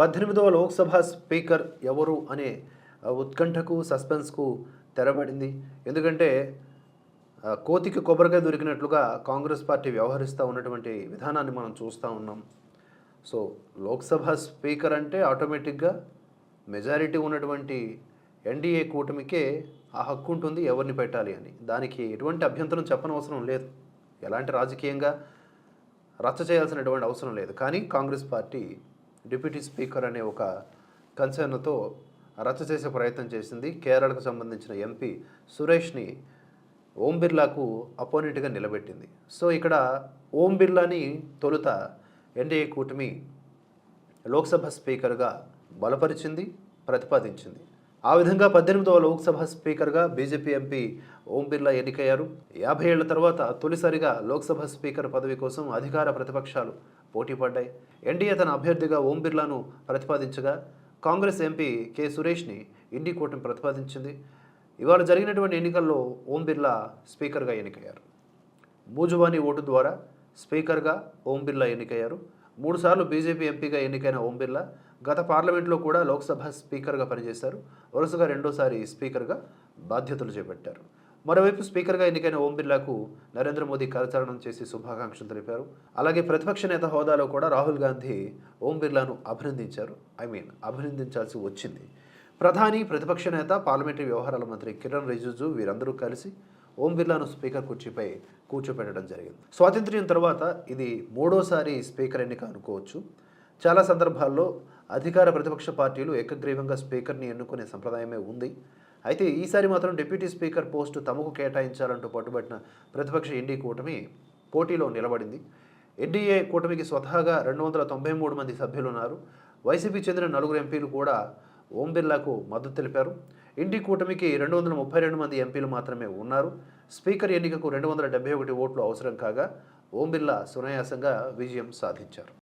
పద్దెనిమిదవ లోక్సభ స్పీకర్ ఎవరు అనే ఉత్కంఠకు సస్పెన్స్కు తెరబడింది. ఎందుకంటే కోతికి కొబ్బరికాయ దొరికినట్లుగా కాంగ్రెస్ పార్టీ వ్యవహరిస్తూ ఉన్నటువంటి విధానాన్ని మనం చూస్తూ ఉన్నాం. సో లోక్సభ స్పీకర్ అంటే ఆటోమేటిక్గా మెజారిటీ ఉన్నటువంటి ఎన్డీఏ కూటమికే ఆ హక్కు ఉంటుంది ఎవరిని పెట్టాలి అని. దానికి ఎటువంటి అభ్యంతరం చెప్పనవసరం లేదు. ఎలాంటి రాజకీయంగా రచ్చ చేయాల్సినటువంటి అవసరం లేదు. కానీ కాంగ్రెస్ పార్టీ డిప్యూటీ స్పీకర్ అనే ఒక కన్సర్న్తో రచ్చ చేసే ప్రయత్నం చేసింది. కేరళకు సంబంధించిన ఎంపీ సురేష్ని ఓం బిర్లాకు అపోనెంట్గా నిలబెట్టింది. సో ఇక్కడ ఓం బిర్లాని తొలుత ఎన్డీఏ కూటమి లోక్సభ స్పీకర్గా బలపరిచింది ప్రతిపాదించింది. ఆ విధంగా పద్దెనిమిదవ లోక్సభ స్పీకర్గా బీజేపీ ఎంపీ ఓం బిర్లా ఎన్నికయ్యారు. యాభై ఏళ్ళ తర్వాత తొలిసారిగా లోక్సభ స్పీకర్ పదవి కోసం అధికార ప్రతిపక్షాలు పోటీ పడ్డాయి. ఎన్డీఏ తన అభ్యర్థిగా ఓం బిర్లాను ప్రతిపాదించగా కాంగ్రెస్ ఎంపీ కె సురేష్ని ఇండి కూటమి ప్రతిపాదించింది. ఇవాళ జరిగినటువంటి ఎన్నికల్లో ఓం బిర్లా స్పీకర్గా ఎన్నికయ్యారు. మూజువాని ఓటు ద్వారా స్పీకర్గా ఓం బిర్లా ఎన్నికయ్యారు. మూడుసార్లు బీజేపీ ఎంపీగా ఎన్నికైన ఓం బిర్లా గత పార్లమెంట్లో కూడా లోక్సభ స్పీకర్గా పనిచేశారు. వరుసగా రెండోసారి స్పీకర్గా బాధ్యతలు చేపట్టారు. మరోవైపు స్పీకర్గా ఎన్నికైన ఓం బిర్లాకు నరేంద్ర మోదీ కరచరణం చేసి శుభాకాంక్షలు తెలిపారు. అలాగే ప్రతిపక్ష నేత హోదాలో కూడా రాహుల్ గాంధీ ఓం బిర్లాను అభినందించారు. ఐ మీన్ అభినందించాల్సి వచ్చింది. ప్రధాని ప్రతిపక్ష నేత పార్లమెంటరీ వ్యవహారాల మంత్రి కిరణ్ రిజిజు వీరందరూ కలిసి ఓం బిర్లాను స్పీకర్ కుర్చీపై కూర్చోపెట్టడం జరిగింది. స్వాతంత్ర్యం తర్వాత ఇది మూడోసారి స్పీకర్ ఎన్నిక అనుకోవచ్చు. చాలా సందర్భాల్లో అధికార ప్రతిపక్ష పార్టీలు ఏకగ్రీవంగా స్పీకర్ని ఎన్నుకునే సంప్రదాయమే ఉంది. అయితే ఈసారి మాత్రం డిప్యూటీ స్పీకర్ పోస్టు తమకు కేటాయించాలంటూ పట్టుబట్టిన ప్రతిపక్ష ఎన్డీ కూటమి పోటీలో నిలబడింది. ఎన్డీఏ కూటమికి స్వతహాగా రెండు వందల తొంభై మూడు మంది సభ్యులు ఉన్నారు వైసీపీ చెందిన నలుగురు ఎంపీలు కూడా ఓం బిర్లాకు మద్దతు తెలిపారు. ఇండి కూటమికి రెండు వందల ముప్పై రెండు మంది ఎంపీలు మాత్రమే ఉన్నారు. స్పీకర్ ఎన్నికకు రెండు వందల డెబ్బై ఒకటి ఓట్లు అవసరం కాగా ఓం బిర్లా సునాయాసంగా విజయం సాధించారు.